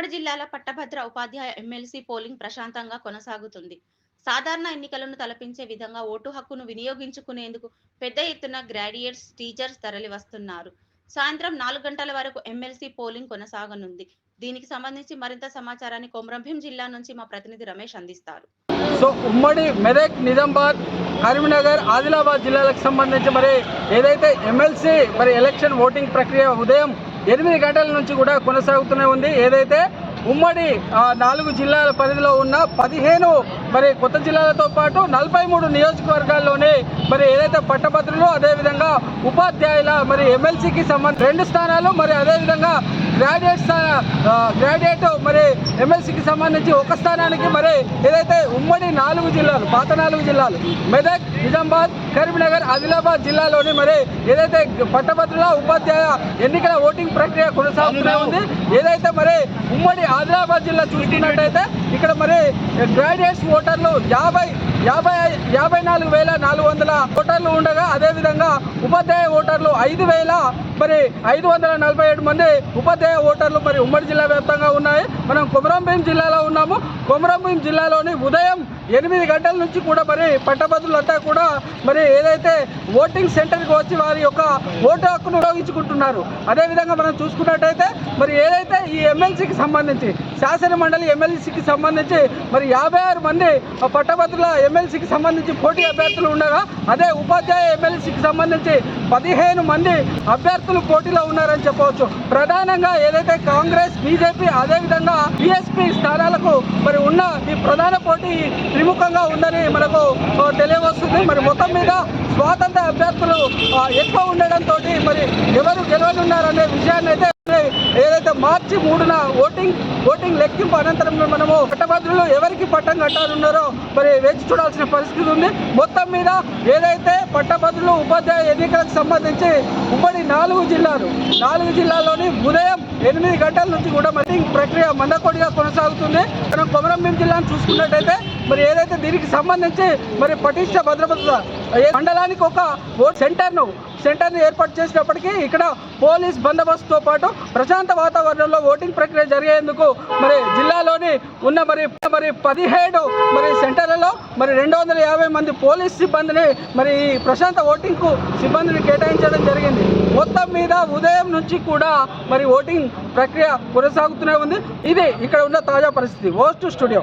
ఉమ్మడి జిల్లాల పట్టభద్ర ఉపాధ్యాయ MLC polling ప్రశాంతంగా కొనసాగుతుంది. సాధారణ ఎన్నికలను తలపించే విధంగా ఓటు హక్కును వినియోగించుకునేందుకు పెద్ద ఎత్తున గ్రాడ్యుయేట్స్ టీచర్స్ తరలి వస్తున్నారు. సాయంత్రం నాలుగు గంటల వరకు ఎమ్మెల్సీ పోలింగ్ కొనసాగనుంది. దీనికి సంబంధించి మరింత సమాచారాన్ని కొమరంభీం జిల్లా నుంచి మా ప్రతినిధి రమేష్ అందిస్తారు. సో ఉమ్మడి మెదక్ నిజామాబాద్ కరీంనగర్ ఆదిలాబాద్ జిల్లాలకు సంబంధించి మరి ఏదైతే ఎమ్మెల్సీ మరి ఎలక్షన్ ఓటింగ్ ప్రక్రియ ఉదయం ఎనిమిది గంటల నుంచి కూడా కొనసాగుతూనే ఉంది. ఏదైతే ఉమ్మడి నాలుగు జిల్లాల పరిధిలో ఉన్న పదిహేను మరి కొత్త జిల్లాలతో పాటు నలభై మూడు నియోజకవర్గాల్లోనే మరి ఏదైతే పట్టభద్రులు అదేవిధంగా ఉపాధ్యాయుల మరి ఎమ్మెల్సీకి సంబంధించి రెండు స్థానాలు మరి అదేవిధంగా గ్రాడ్యుయేట్ గ్రాడ్యుయేట్ మరి ఎమ్మెల్సీకి సంబంధించి ఒక స్థానానికి మరి ఏదైతే ఉమ్మడి నాలుగు జిల్లాలు పాత నాలుగు జిల్లాలు మెదక్ నిజామాబాద్ కరీంనగర్ ఆదిలాబాద్ జిల్లాలోని మరి ఏదైతే పట్టభద్రుల ఉపాధ్యాయ ఎన్నికల ఓటింగ్ ప్రక్రియ కొనసాగుతూనే ఉంది ఏదైతే మరి ఉమ్మడి ఆదిలాబాద్ జిల్లా చూసుకున్నట్టయితే ఇక్కడ మరి గ్రాడ్యుయేట్స్ ఓటర్లు యాభై యాభై యాభై నాలుగు వేల నాలుగు వందల ఓటర్లు ఉండగా అదేవిధంగా ఉపాధ్యాయ ఓటర్లు ఐదు వేల మరి ఐదు వందల నలభై ఏడు మంది ఉపాధ్యాయ ఓటర్లు మరి ఉమ్మడి జిల్లా వ్యాప్తంగా ఉన్నాయి. మనం కొమరంభీం జిల్లాలో ఉన్నాము. కొమరంభీం జిల్లాలోని ఉదయం ఎనిమిది గంటల నుంచి కూడా మరి పట్టభద్రులంతా కూడా మరి ఏదైతే ఓటింగ్ సెంటర్కి వచ్చి వారి యొక్క ఓటు హక్కును ఉపయోగించుకుంటున్నారు. అదేవిధంగా మనం చూసుకున్నట్టయితే మరి ఏదైతే ఈ ఎమ్మెల్సీకి సంబంధించి శాసన మండలి ఎమ్మెల్సీకి సంబంధించి మరి యాభై ఆరు మంది ఆ పట్టభద్రుల ఎమ్మెల్సీకి సంబంధించి పోటీ అభ్యర్థులు ఉండగా అదే ఉపాధ్యాయ ఎమ్మెల్సీకి సంబంధించి పదిహేను మంది అభ్యర్థులు పోటీలో ఉన్నారని చెప్పవచ్చు. ప్రధానంగా ఏదైతే కాంగ్రెస్ బీజేపీ అదేవిధంగా బీఎస్పీ స్థానాలకు మరి ఉన్న ఈ ప్రధాన పోటీ త్రిముఖంగా ఉందని మనకు తెలియవస్తుంది. మరి మొత్తం మీద స్వాతంత్ర అభ్యర్థులు ఎక్కువ ఉండడంతో మరి ఎవరు గెలవనున్నారనే విషయాన్ని అయితే మార్చి మూడున ఓటింగ్ ఓటింగ్ లెక్కింపు అనంతరం మనము పట్టభద్రులు ఎవరికి పట్టం కట్టాలన్నారో మరి వేచి చూడాల్సిన పరిస్థితి ఉంది. మొత్తం మీద ఏదైతే పట్టభద్రులు ఉపాధ్యాయ ఎన్నికలకు సంబంధించి ఉమ్మడి నాలుగు జిల్లాలు నాలుగు జిల్లాల్లోని ఉదయం ఎనిమిది గంటల నుంచి కూడా మటింగ్ ప్రక్రియ మందకొడిగా కొనసాగుతుంది. మనం కొమరంభీం జిల్లాను చూసుకున్నట్టయితే మరి ఏదైతే దీనికి సంబంధించి మరి పటిష్ట భద్రభద్రత మండలానికి ఒక ఓట్ సెంటర్ను సెంటర్ని ఏర్పాటు చేసినప్పటికీ ఇక్కడ పోలీస్ బందోబస్తుతో పాటు ప్రశాంత వాతావరణంలో ఓటింగ్ ప్రక్రియ జరిగేందుకు మరి జిల్లాలోని ఉన్న మరి మరి పదిహేడు మరి సెంటర్లలో మరి రెండు వందల యాభై మంది పోలీస్ సిబ్బందిని మరి ఈ ప్రశాంత ఓటింగ్కు సిబ్బందిని కేటాయించడం జరిగింది. మొత్తం మీద ఉదయం నుంచి కూడా మరి ఓటింగ్ ప్రక్రియ కొనసాగుతూనే ఉంది. ఇది ఇక్కడ ఉన్న తాజా పరిస్థితి. ఓస్ట్ స్టూడియో.